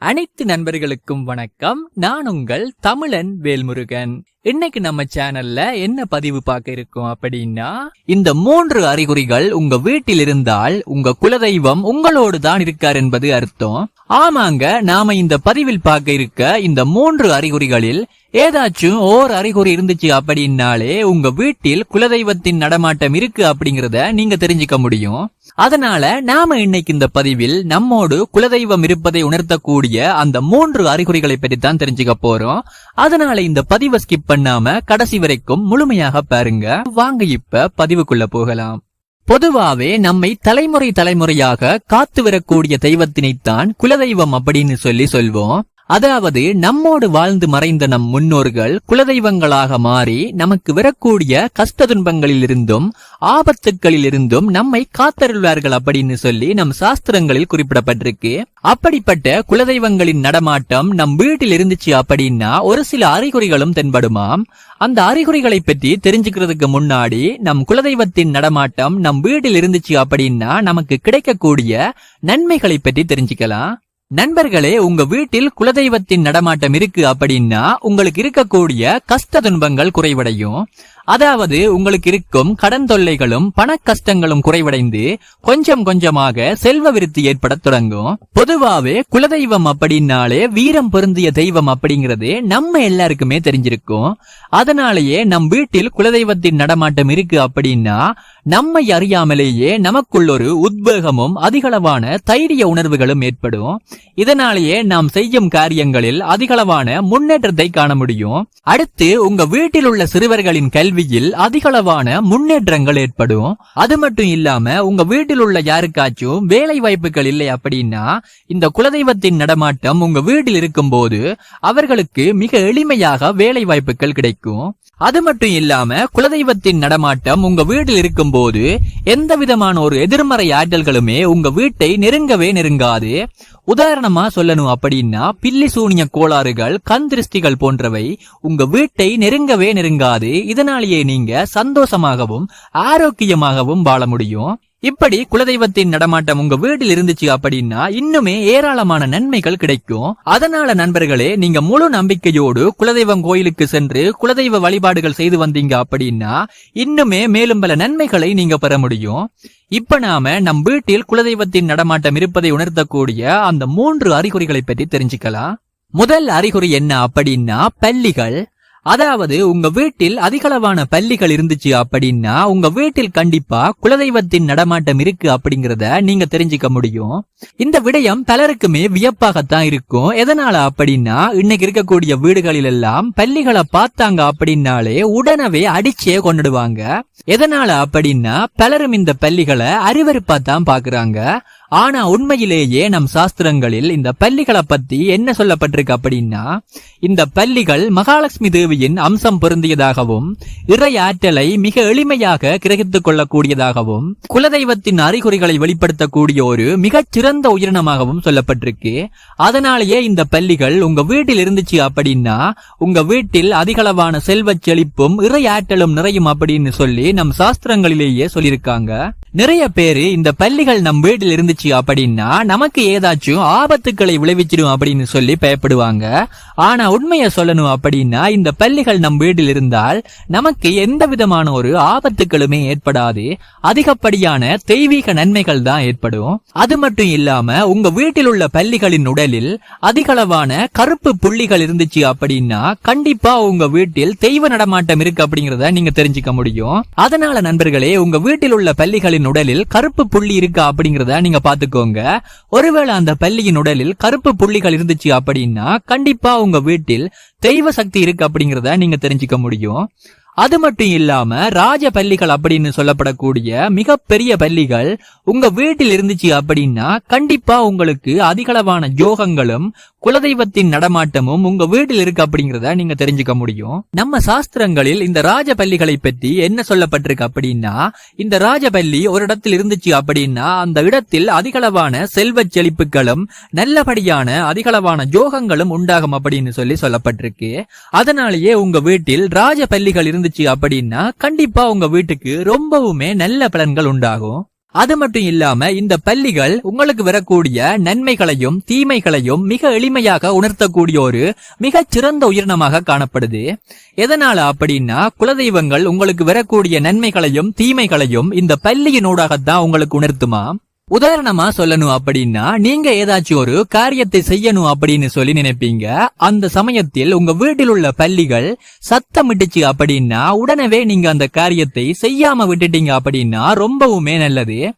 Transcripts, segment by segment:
அனைத்து நண்பர்களுக்கும் வணக்கம். நான் உங்கள் தமிழன் வேல்முருகன். இன்னைக்கு நம்ம சேனல்ல என்ன பதிவு பார்க்க இருக்கோம் அப்படின்னா இந்த மூன்று அறிகுறிகள் உங்க வீட்டில் இருந்தால் உங்க குலதெய்வம் உங்களோடு தான் இருக்கார் என்பது அர்த்தம். ஆமாங்க நாம இந்த பதிவில் பார்க்க இருக்க இந்த மூன்று அறிகுறிகளில் ஏதாச்சும் ஓர் அறிகுறி இருந்துச்சு அப்படின்னாலே உங்க வீட்டில் குலதெய்வத்தின் நடமாட்டம் இருக்கு அப்படிங்கறத நீங்க தெரிஞ்சுக்க முடியும். அதனால நாம இன்னைக்கு இந்த பதிவில் நம்மோடு குலதெய்வம் இருப்பதை உணர்த்தக்கூடிய அந்த மூன்று அறிகுறிகளை பற்றி தான் தெரிஞ்சுக்க போறோம். அதனால இந்த பதிவை ஸ்கிப் பண்ணாம கடைசி வரைக்கும் முழுமையாக பாருங்க. வாங்க இப்ப பதிவுக்குள்ள போகலாம். பொதுவாவே நம்மை தலைமுறை தலைமுறையாக காத்து வரக்கூடிய தெய்வத்தினைத்தான் குலதெய்வம் அப்படின்னு சொல்லி சொல்வோம். அதாவது நம்மோடு வாழ்ந்து மறைந்த நம் முன்னோர்கள் குலதெய்வங்களாக மாறி நமக்கு வரக்கூடிய கஷ்ட துன்பங்களில் இருந்தும் ஆபத்துக்களில் இருந்தும் நம்மை காத்தருள்வார்கள் அப்படின்னு சொல்லி நம் சாஸ்திரங்களில் குறிப்பிடப்பட்டிருக்கு. அப்படிப்பட்ட குலதெய்வங்களின் நடமாட்டம் நம் வீட்டில் இருந்துச்சு அப்படின்னா ஒரு சில அறிகுறிகளும் தென்படுமாம் அந்த அறிகுறிகளை பற்றி தெரிஞ்சுக்கிறதுக்கு முன்னாடி நம் குலதெய்வத்தின் நடமாட்டம் நம் வீட்டில் இருந்துச்சு அப்படின்னா நமக்கு கிடைக்கக்கூடிய நன்மைகளை பற்றி தெரிஞ்சுக்கலாம். நண்பர்களே உங்க வீட்டில் குலதெய்வத்தின் நடமாட்டம் இருக்கு அப்படின்னா உங்களுக்கு இருக்கக்கூடிய கஷ்ட துன்பங்கள் குறைவடையும். அதாவது உங்களுக்கு இருக்கும் கடன் தொல்லைகளும் பண கஷ்டங்களும் குறைவடைந்து கொஞ்சம் கொஞ்சமாக செல்வ விருத்தி ஏற்பட தொடங்கும். பொதுவாவே குலதெய்வம் அப்படின்னாலே வீரம் பொருந்திய தெய்வம் அப்படிங்கறது நம்ம எல்லாருக்குமே தெரிஞ்சிருக்கும். அதனாலேயே நம் வீட்டில் குலதெய்வத்தின் நடமாட்டம் இருக்கு அப்படின்னா நம்மை அறியாமலேயே நமக்குள் ஒரு உத்வேகமும் அதிகளவான தைரிய உணர்வுகளும் ஏற்படும். இதனாலேயே நாம் செய்யும் காரியங்களில் அதிகளவான முன்னேற்றத்தை காண முடியும். அடுத்து உங்க வீட்டில் உள்ள சிறுவர்களின் கல்வியில் அதிகளவான முன்னேற்றங்கள் ஏற்படும். அது மட்டும் இல்லாம உங்க வீட்டில் உள்ள யாருக்காச்சும் வேலை வாய்ப்புகள் இல்லை அப்படின்னா இந்த குலதெய்வத்தின் நடமாட்டம் உங்க வீட்டில் இருக்கும் போது அவர்களுக்கு மிக எளிமையாக வேலை வாய்ப்புகள் கிடைக்கும். அது மட்டும் இல்லாம குலதெய்வத்தின் நடமாட்டம் உங்க வீட்டில் இருக்கும் போது எந்த விதமான ஒரு எதிர்மறை ஆற்றல்களுமே உங்க வீட்டை நெருங்கவே நெருங்காது. உதாரணமா சொல்லணும் அப்படின்னா பில்லி சூனிய கோளாறுகள் கண் திருஷ்டிகள் போன்றவை உங்க வீட்டை நெருங்கவே நெருங்காது. இதனாலேயே நீங்க சந்தோஷமாகவும் ஆரோக்கியமாகவும் வாழ முடியும். இப்படி குலதெய்வத்தின் நடமாட்டம் உங்க வீட்டில் இருந்துச்சு அப்படின்னா இன்னுமே ஏராளமான நன்மைகள் கிடைக்கும். அதனால நண்பர்களே நீங்க முழு நம்பிக்கையோடு குலதெய்வம் கோயிலுக்கு சென்று குலதெய்வ வழிபாடுகள் செய்து வந்தீங்க அப்படின்னா இன்னுமே மேலும் பல நன்மைகளை நீங்க பெற முடியும். இப்ப நாம நம் வீட்டில் குலதெய்வத்தின் நடமாட்டம் இருப்பதை உணர்த்தக்கூடிய அந்த மூன்று அறிகுறிகளை பற்றி தெரிஞ்சுக்கலாம். முதல் அறிகுறி என்ன அப்படின்னா பள்ளிகள். அதாவது உங்க வீட்டில் அதிகளவான பள்ளிகள் இருந்துச்சு அப்படின்னா உங்க வீட்டில் கண்டிப்பா குலதெய்வத்தின் நடமாட்டம் இருக்கு அப்படிங்கறத நீங்க தெரிஞ்சுக்க முடியும். இந்த விடயம் பலருக்குமே வியப்பாகத்தான் இருக்கும். எதனால அப்படின்னா இன்னைக்கு இருக்கக்கூடிய வீடுகளில் எல்லாம் பள்ளிகளை பார்த்தாங்க அப்படின்னாலே உடனவே அடிச்சே கொண்டுடுவாங்க. எதனால அப்படின்னா பலரும் இந்த பள்ளிகளை அறிவறுப்பா தான் பாக்குறாங்க. ஆனா உண்மையிலேயே நம் சாஸ்திரங்களில் இந்த பள்ளிகளை பத்தி என்ன சொல்லப்பட்டிருக்கு அப்படின்னா இந்த பள்ளிகள் மகாலட்சுமி தேவியின் அம்சம் பொருந்தியதாகவும் இறை ஆற்றலை மிக எளிமையாக கிரகித்துக் கொள்ளக்கூடியதாகவும் குலதெய்வத்தின் அறிகுறிகளை வெளிப்படுத்தக்கூடிய ஒரு மிகச் சிறந்த உயிரினமாகவும் சொல்லப்பட்டிருக்கு. அதனாலேயே இந்த பள்ளிகள் உங்க வீட்டில் இருந்துச்சு அப்படின்னா உங்க வீட்டில் அதிகளவான செல்வச் செழிப்பும் இறை ஆற்றலும் நிறையும் அப்படின்னு சொல்லி நம் சாஸ்திரங்களிலேயே சொல்லியிருக்காங்க. நிறைய பேரு இந்த பள்ளிகள் நம் வீட்டில் இருந்து இருந்துச்சு அப்படின்னா நமக்கு ஏதாச்சும் ஆபத்துக்களை விளைவிச்சிடும் அப்படின்னு சொல்லி பயப்படுவாங்க. ஆனா உண்மையை சொல்லணும் அப்படின்னா இந்த பள்ளிகள் நம் வீட்டில் இருந்தால் நமக்கு எந்த விதமான ஒரு ஆபத்துக்களுமே ஏற்படாது. அதிகப்படியான தெய்வீக நன்மைகள் தான் ஏற்படும். அது மட்டும் இல்லாம உங்க வீட்டில் உள்ள பள்ளிகளின் உடலில் அதிகளவான கருப்பு புள்ளிகள் இருந்துச்சு அப்படின்னா கண்டிப்பா உங்க வீட்டில் தெய்வ நடமாட்டம் இருக்கு அப்படிங்கறத நீங்க தெரிஞ்சுக்க முடியும். அதனால நண்பர்களே உங்க வீட்டில் உள்ள பள்ளிகளின் உடலில் கருப்பு புள்ளி இருக்கா அப்படிங்கறத நீங்க பாத்துக்கோங்க ஒருவேளை அந்த பள்ளியின் உடலில் கருப்பு புள்ளிகள் இருந்துச்சு அப்படின்னா கண்டிப்பா உங்க வீட்டில் தெய்வ சக்தி இருக்கு அப்படிங்கறத நீங்க தெரிஞ்சுக்க முடியும். அது மட்டும் இல்லாம ராஜ பள்ளிகள் அப்படின்னு சொல்லப்படக்கூடிய மிகப்பெரிய பள்ளிகள் உங்க வீட்டில் இருந்துச்சு அப்படின்னா கண்டிப்பா உங்களுக்கு அதிகளவான யோகங்களும் குலதெய்வத்தின் நடமாட்டமும் உங்க வீட்டில் இருக்கு அப்படிங்கறத நீங்க தெரிஞ்சுக்க முடியும். நம்ம சாஸ்திரங்களில் இந்த ராஜ பள்ளிகளை பற்றி என்ன சொல்லப்பட்டிருக்கு அப்படின்னா இந்த ராஜபள்ளி ஒரு இடத்தில் இருந்துச்சு அப்படின்னா அந்த இடத்தில் அதிகளவான செல்வ செழிப்புகளும் நல்லபடியான அதிகளவான யோகங்களும் உண்டாகும் அப்படின்னு சொல்லி சொல்லப்பட்டிருக்கு. அதனாலேயே உங்க வீட்டில் ராஜ பள்ளிகள் இருந்து இருந்துச்சு அப்படின்னா கண்டிப்பா உங்க வீட்டுக்கு ரொம்பவுமே நல்ல பலன்கள் உண்டாகும். அது மட்டும் இல்லாம இந்த பள்ளிகள் உங்களுக்கு வரக்கூடிய நன்மைகளையும் தீமைகளையும் மிக எளிமையாக உணர்த்தக்கூடிய ஒரு மிக சிறந்த உயிரினமாக காணப்படுது. எதனால அப்படின்னா குலதெய்வங்கள் உங்களுக்கு வரக்கூடிய நன்மைகளையும் தீமைகளையும் இந்த பள்ளியினூடாகத்தான் உங்களுக்கு உணர்த்துமா? உதாரணமா சொல்லணும் அப்படின்னா நீங்க ஏதாச்சும் ஒரு காரியத்தை செய்யணும் அப்படின்னு சொல்லி நினைப்பீங்க. அந்த சமயத்தில் உங்க வீட்டில் உள்ள பள்ளிகள் சத்தமிட்டுச்சு அப்படின்னா உடனே நீங்க அந்த காரியத்தை செய்யாம விட்டுட்டீங்க அப்படின்னா ரொம்பவுமே நல்லது.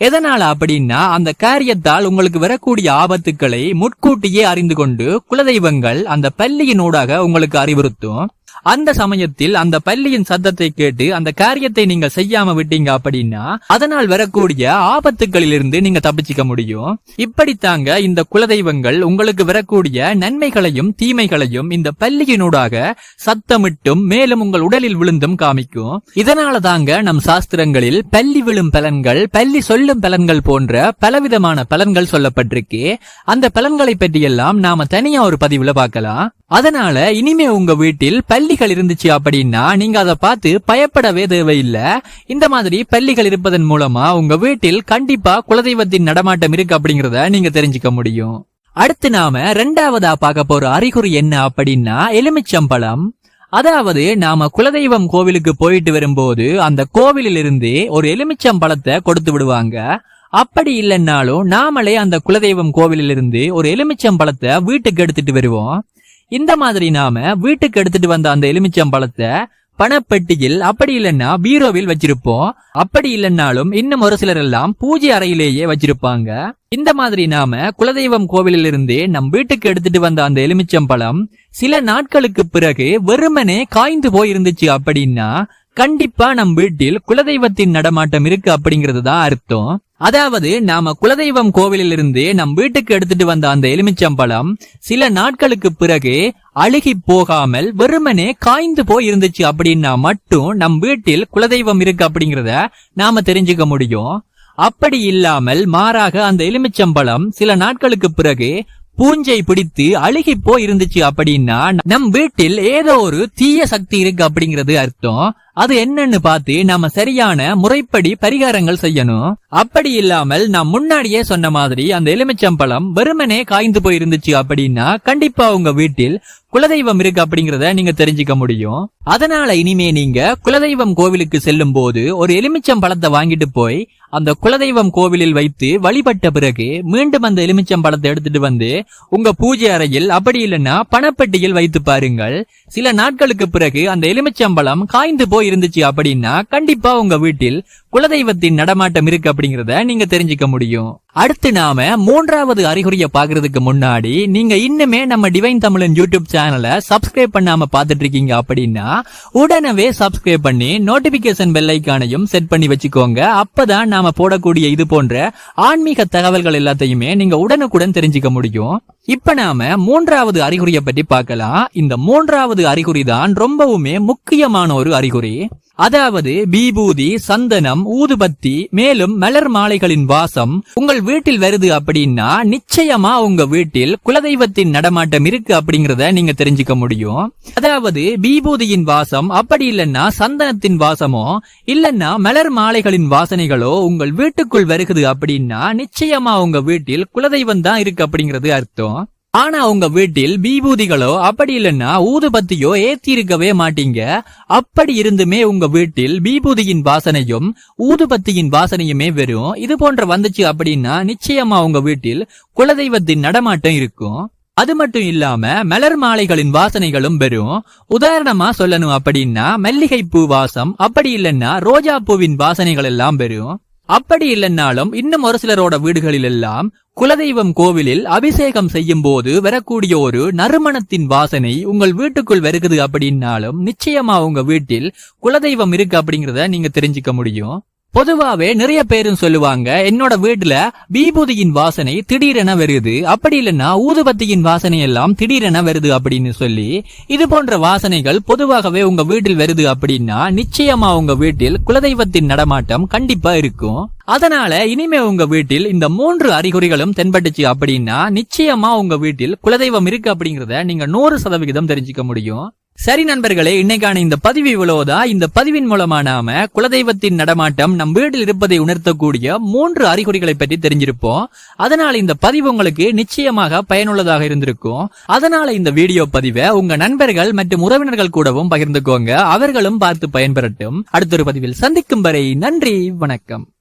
எதனால அப்படின்னா அந்த காரியத்தால் உங்களுக்கு வரக்கூடிய ஆபத்துக்களை முட்கூட்டியே அறிந்து கொண்டு குலதெய்வங்கள் அந்த பள்ளியினூடாக உங்களுக்கு அறிவுறுத்தும். அந்த சமயத்தில் அந்த பள்ளியின் சத்தத்தை கேட்டு அந்த காரியத்தை நீங்க செய்யாம விட்டீங்க அப்படின்னா அதனால் வரக்கூடிய ஆபத்துகளிலிருந்து நீங்க தப்பிச்சுக்க முடியும். இப்படித்தாங்க இந்த குலதெய்வங்கள் உங்களுக்கு வரக்கூடிய நன்மைகளையும் தீமைகளையும் இந்த பள்ளியினூடாக சத்தமிட்டும் மேலும் உங்கள் உடலில் விழுந்தும் காமிக்கும். இதனால தாங்க நம் சாஸ்திரங்களில் பள்ளி விழும் பலன்கள் பள்ளி சொல்லும் பலன்கள் போன்ற பலவிதமான பலன்கள் சொல்லப்பட்டிருக்கு. அந்த பலன்களை பற்றியெல்லாம் நாம தனியா ஒரு பதிவுல பார்க்கலாம். அதனால இனிமே உங்க வீட்டில் பள்ளிகள் இருந்துச்சு அப்படின்னா நீங்க அதை பார்த்து பயப்படவே தேவையில்லை. இந்த மாதிரி பள்ளிகள் இருப்பதன் மூலமா உங்க வீட்டில் கண்டிப்பா குலதெய்வத்தின் நடமாட்டம் இருக்கு அப்படிங்கறத நீங்க தெரிஞ்சுக்க முடியும். அடுத்து நாம ரெண்டாவதா பார்க்க போற அறிகுறி என்ன அப்படின்னா எலுமிச்சம்பழம். அதாவது நாம குலதெய்வம் கோவிலுக்கு போயிட்டு வரும்போது அந்த கோவிலில் இருந்து ஒரு எலுமிச்சம்பழத்தை கொடுத்து விடுவாங்க. அப்படி இல்லைன்னாலும் நாமளே அந்த குலதெய்வம் கோவிலில் இருந்து ஒரு எலுமிச்சம்பழத்தை வீட்டுக்கு எடுத்துட்டு வருவோம். இந்த மாதிரி நாம வீட்டுக்கு எடுத்துட்டு வந்த அந்த எலுமிச்சம்பழத்தை பணப்பெட்டியில் அப்படி இல்லைன்னா பீரோவில் வச்சிருப்போம். அப்படி இல்லைன்னாலும் இன்னும் ஒரு சிலர் எல்லாம் பூஜை அறையிலேயே வச்சிருப்பாங்க. இந்த மாதிரி நாம குலதெய்வம் கோவிலிலிருந்து நம் வீட்டுக்கு எடுத்துட்டு வந்த அந்த எலுமிச்சம்பழம் சில நாட்களுக்கு பிறகு வெறுமனே காய்ந்து போயிருந்துச்சு அப்படின்னா கண்டிப்பா நம் வீட்டில் குலதெய்வத்தின் நடமாட்டம் இருக்கு அப்படிங்கிறது தான் அர்த்தம். அதாவது நாம குலதெய்வம் கோவிலில் இருந்து நம் வீட்டுக்கு எடுத்துட்டு வந்த அந்த எலுமிச்சம்பழம் சில நாட்களுக்கு பிறகு அழுகி போகாமல் வெறுமனே காய்ந்து போய் இருந்துச்சு அப்படின்னா மட்டும் நம் வீட்டில் குலதெய்வம் இருக்கு அப்படிங்கறத நாம தெரிஞ்சுக்க முடியும். அப்படி இல்லாமல் மாறாக அந்த எலுமிச்சம்பழம் சில நாட்களுக்கு பிறகு பூஞ்சை பிடித்து அழுகி போய் இருந்துச்சு அப்படின்னா நம் வீட்டில் ஏதோ ஒரு தீய சக்தி இருக்கு அப்படிங்கிறது அர்த்தம். அது என்னன்னு பார்த்து நாம சரியான முறைப்படி பரிகாரங்கள் செய்யணும். அப்படி இல்லாமல் நான் முன்னாடியே சொன்ன மாதிரி அந்த எலுமிச்சம்பழம் வெறுமனே காய்ந்து போயிருந்துச்சு அப்படின்னா கண்டிப்பா உங்க வீட்டில் குலதெய்வம் இருக்கு அப்படிங்கறத நீங்க தெரிஞ்சுக்க முடியும். அதனால இனிமே நீங்க குலதெய்வம் கோவிலுக்கு செல்லும் போது ஒரு எலுமிச்சம் பழத்தை வாங்கிட்டு போய் அந்த குலதெய்வம் கோவிலில் வைத்து வழிபட்ட பிறகு மீண்டும் அந்த எலுமிச்சம் பழத்தை எடுத்துட்டு வந்து உங்க பூஜை அறையில் அப்படி இல்லைன்னா பணப்பெட்டியில் வைத்து பாருங்கள். சில நாட்களுக்கு பிறகு அந்த எலுமிச்சம்பழம் காய்ந்து போய் இருந்துச்சு அப்படின்னா கண்டிப்பா உங்க வீட்டில் குலதெய்வத்தின் நடமாட்டம் இருக்கு அப்படிங்கறத நீங்க தெரிஞ்சுக்க முடியும். அடுத்து நாம மூன்றாவது அறிகுறிய பாக்குறதுக்கு முன்னாடி நீங்க இன்னுமே நம்ம டிவைன் தமிழன் யூடியூப் சேனலை சப்ஸ்கிரைப் பண்ணாம பாத்துட்டு இருக்கீங்க அப்படின்னா உடனே சப்ஸ்கிரைப் பண்ணி நோட்டிபிகேஷன் பெல் ஐக்கானையும் செட் பண்ணி வச்சுக்கோங்க. அப்பதான் நாம போடக்கூடிய இது போன்ற ஆன்மீக தகவல்கள் எல்லாத்தையுமே நீங்க உடனுக்குடன் தெரிஞ்சுக்க முடியும். இப்ப நாம மூன்றாவது அறிகுறியை பற்றி பார்க்கலாம். இந்த மூன்றாவது அறிகுறி தான் ரொம்பவுமே முக்கியமான ஒரு அறிகுறி. அதாவது பீபூதி சந்தனம் ஊதுபத்தி மேலும் மலர் மாலைகளின் வாசம் உங்கள் வீட்டில் வருது அப்படின்னா நிச்சயமா உங்க வீட்டில் குலதெய்வத்தின் நடமாட்டம் இருக்கு அப்படிங்கறத நீங்க தெரிஞ்சுக்க முடியும். அதாவது பீபூதியின் வாசம் அப்படி இல்லைன்னா சந்தனத்தின் வாசமோ இல்லைன்னா மலர் மாலைகளின் வாசனைகளோ உங்கள் வீட்டுக்குள் வருகுது அப்படின்னா நிச்சயமா உங்க வீட்டில் குலதெய்வம் தான் இருக்கு அப்படிங்கிறது அர்த்தம். ஆனா உங்க வீட்டில் பீபூதிகளோ அப்படி இல்லைன்னா ஊதுபத்தியோ ஏத்தி இருக்கவே மாட்டீங்க. அப்படி இருந்துமே உங்க வீட்டில் பீபூதியின் வாசனையும் ஊதுபத்தியின் வாசனையுமே வெறும். இது போன்ற வந்துச்சு அப்படின்னா நிச்சயமா உங்க வீட்டில் குலதெய்வத்தின் நடமாட்டம் இருக்கும். அது மட்டும் இல்லாம மலர் மாலைகளின் வாசனைகளும் பெறும் உதாரணமா சொல்லணும் அப்படின்னா மல்லிகை பூ வாசம் அப்படி இல்லைன்னா ரோஜா பூவின் வாசனைகள் எல்லாம் பெறும் அப்படி இல்லைன்னாலும் இன்னும் ஒரு சிலரோட வீடுகளில் எல்லாம் குலதெய்வம் கோவிலில் அபிஷேகம் செய்யும் போது வரக்கூடிய ஒரு நறுமணத்தின் வாசனை உங்கள் வீட்டுக்குள் வருகிறது அப்படின்னாலும் நிச்சயமா உங்க வீட்டில் குலதெய்வம் இருக்கு அப்படிங்கறத நீங்க தெரிஞ்சுக்க முடியும். பொதுவாவே நிறைய பேரும் சொல்லுவாங்க என்னோட வீட்டுல விபூதியின் வாசனை திடீரென வருது. அப்படி இல்லைன்னா ஊதுபத்தியின் வாசனை எல்லாம் திடீரென வருது அப்படின்னு சொல்லி இது போன்ற வாசனைகள் பொதுவாகவே உங்க வீட்டில் வருது அப்படின்னா நிச்சயமா உங்க வீட்டில் குலதெய்வத்தின் நடமாட்டம் கண்டிப்பா இருக்கும். அதனால இனிமே உங்க வீட்டில் இந்த மூன்று அறிகுறிகளும் தென்பட்டுச்சு அப்படின்னா நிச்சயமா உங்க வீட்டில் குலதெய்வம் இருக்கு அப்படிங்கறத நீங்க நூறு சதவிகிதம் தெரிஞ்சுக்க முடியும். சரி நண்பர்களே இன்னைக்கான இந்த பதிவு இவ்வளவுதான். இந்த பதிவின் மூலமா நாம குலதெய்வத்தின் நடமாட்டம் நம் வீட்டில் இருப்பதை உணர்த்தக்கூடிய மூன்று அறிகுறிகளை பற்றி தெரிஞ்சிருப்போம். அதனால இந்த பதிவு உங்களுக்கு நிச்சயமாக பயனுள்ளதாக இருந்திருக்கும். அதனால இந்த வீடியோ பதிவை உங்க நண்பர்கள் மற்றும் உறவினர்கள் கூடவும் பகிர்ந்துக்கோங்க. அவர்களும் பார்த்து பயன்பெறட்டும். அடுத்த ஒரு பதிவில் சந்திக்கும் வரை நன்றி வணக்கம்.